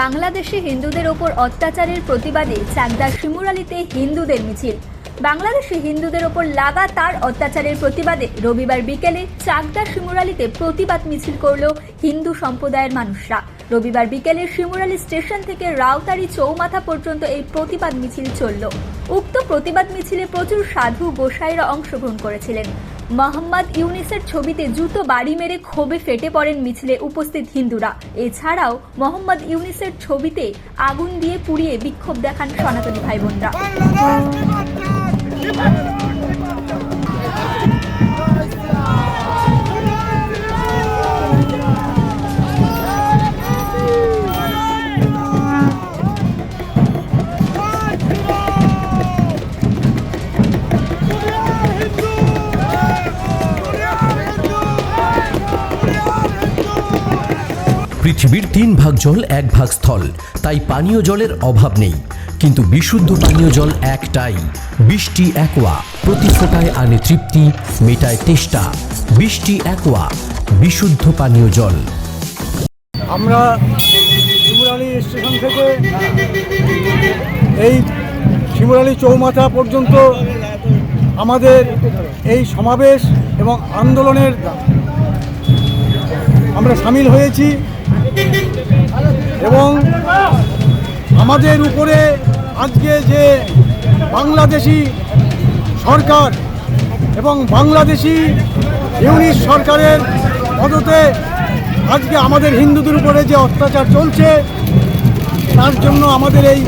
বাংলাদেশে হিন্দুদের ওপর অত্যাচারের প্রতিবাদে চাকদার শিমুরালিতে হিন্দুদের মিছিল। বাংলাদেশে হিন্দুদের ওপর লাগাতার অত্যাচারের প্রতিবাদে রবিবার বিকেলে চাকদা শিমুরালিতে প্রতিবাদ মিছিল করল হিন্দু সম্প্রদায়ের মানুষরা। রবিবার বিকেলে শিমুরালি স্টেশন থেকে রাউতারি চৌমাথা পর্যন্ত এই প্রতিবাদ মিছিল চলল। উক্ত প্রতিবাদ মিছিলে প্রচুর সাধু গোসাইরা অংশগ্রহণ করেছিলেন। মোহাম্মদ ইউনিসের ছবিতে জুতো বাড়ি মেরে ক্ষোভে ফেটে পড়েন মিছিলে উপস্থিত হিন্দুরা। এছাড়াও মোহাম্মদ ইউনিসের ছবিতে আগুন দিয়ে পুড়িয়ে বিক্ষোভ দেখান সনাতনী ভাই বোনরা পৃথিবীর তিন ভাগ জল, এক ভাগ স্থল। তাই পানীয় জলের অভাব নেই। কিন্তু বিশুদ্ধ পানীয় জল একটাই। বৃষ্টি একোয়া, প্রতি ফোটায় আনে তৃপ্তি, মেটায় তেষ্টা। বৃষ্টি একোয়া, বিশুদ্ধ পানীয় জল। আমরা শিমুরালি স্টেশন থেকে এই শিমুরালি চৌমাথা পর্যন্ত আমাদের এই সমাবেশ এবং আন্দোলনের আমরা সামিল হয়েছি। এবং আমাদের উপরে আজকে যে বাংলাদেশি সরকার এবং বাংলাদেশি ইউনিট সরকারের মদতে আজকে আমাদের হিন্দুদের উপরে যে অত্যাচার চলছে, তার জন্য আমাদের এই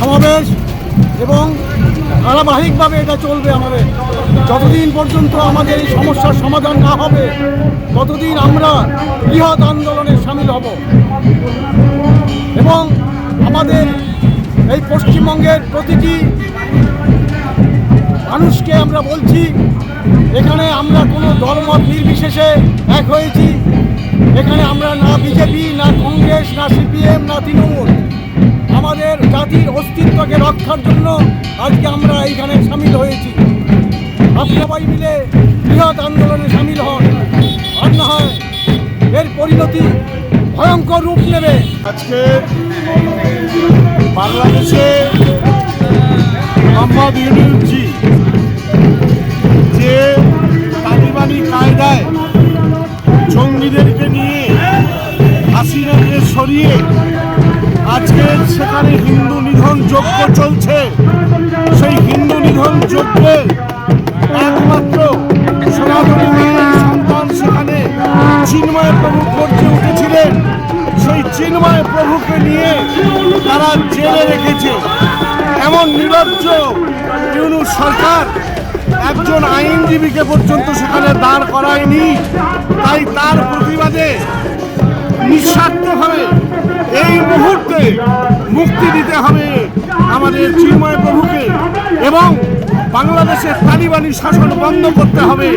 সমাবেশ এবং ধারাবাহিকভাবে এটা চলবে আমাদের। যতদিন পর্যন্ত আমাদের এই সমস্যার সমাধান না হবে, ততদিন আমরা বৃহৎ আন্দোলনে সামিল হব। এবং আমাদের এই পশ্চিমবঙ্গের প্রতিটি মানুষকে আমরা বলছি, এখানে আমরা কোনো দলমত নির্বিশেষে এক হয়েছি। এখানে আমরা না বিজেপি, না কংগ্রেস, না সিপিএম, না তৃণমূল। আমাদের জাতির অস্তিত্বকে রক্ষার জন্য আজকে আমরা এইখানে সামিল হয়েছি। আপনারা সবাই মিলে বৃহৎ আন্দোলনে সামিল হন। আর না হয় এর পরিণতি ভয়ঙ্কর রূপ নেবে। আজকে বাংলাদেশে মোহাম্মদ ইউনুসজি যে তালিবানি কায়দায় জঙ্গিদেরকে নিয়ে হাসিনাকে সরিয়ে আজকে সেখানে হিন্দু নিধন যজ্ঞ চলছে। সেই হিন্দু নিধন যজ্ঞে গর্জে উঠেছিলেন, সেই চিন্ময় প্রভুকে নিয়ে তারা জেলে রেখেছে। এমন নির্লজ্জ ইউনুস সরকার একজন আইনজীবীকে পর্যন্ত সেখানে দাঁড় করায়নি। তাই তার প্রতিবাদে নিঃস্বার্থভাবে এই মুহূর্তে মুক্তি দিতে হবে আমাদের চিন্ময় প্রভুকে এবং বাংলাদেশের তালিবানি শাসন বন্ধ করতে হবে।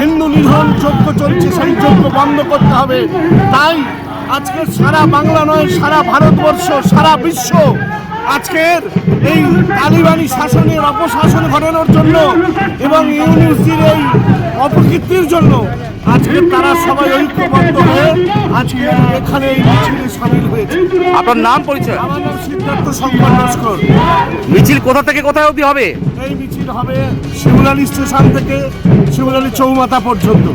হিন্দু নিধন যজ্ঞ চলছে, সেই যজ্ঞ বন্ধ করতে হবে। তাই আজকে সারা বাংলা নয়, সারা ভারতবর্ষ, সারা বিশ্ব আজকের এই তালিবানি শাসনের অপশাসন ঘটানোর জন্য এবং ইউনিভার্সিটির এই অপকীর্তির জন্য আজকে তারা সবাই ঐক্যবদ্ধ হয়ে আজকে এখানে এই মিছিলে সামিল হয়েছে। আপনার নাম পরিচয়? আমার নাম সিদ্ধার্থ শঙ্কর নস্কর মিছিল কোথা থেকে কোথায় অবধি হবে? এই মিছিল হবে শিমুলালি স্টেশন থেকে শিমুলালি চৌমাথা পর্যন্ত।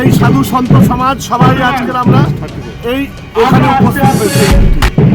এই সাধু সন্ত সমাজ সবাই আজকে আমরা এই এখানে উপস্থিত হয়েছে।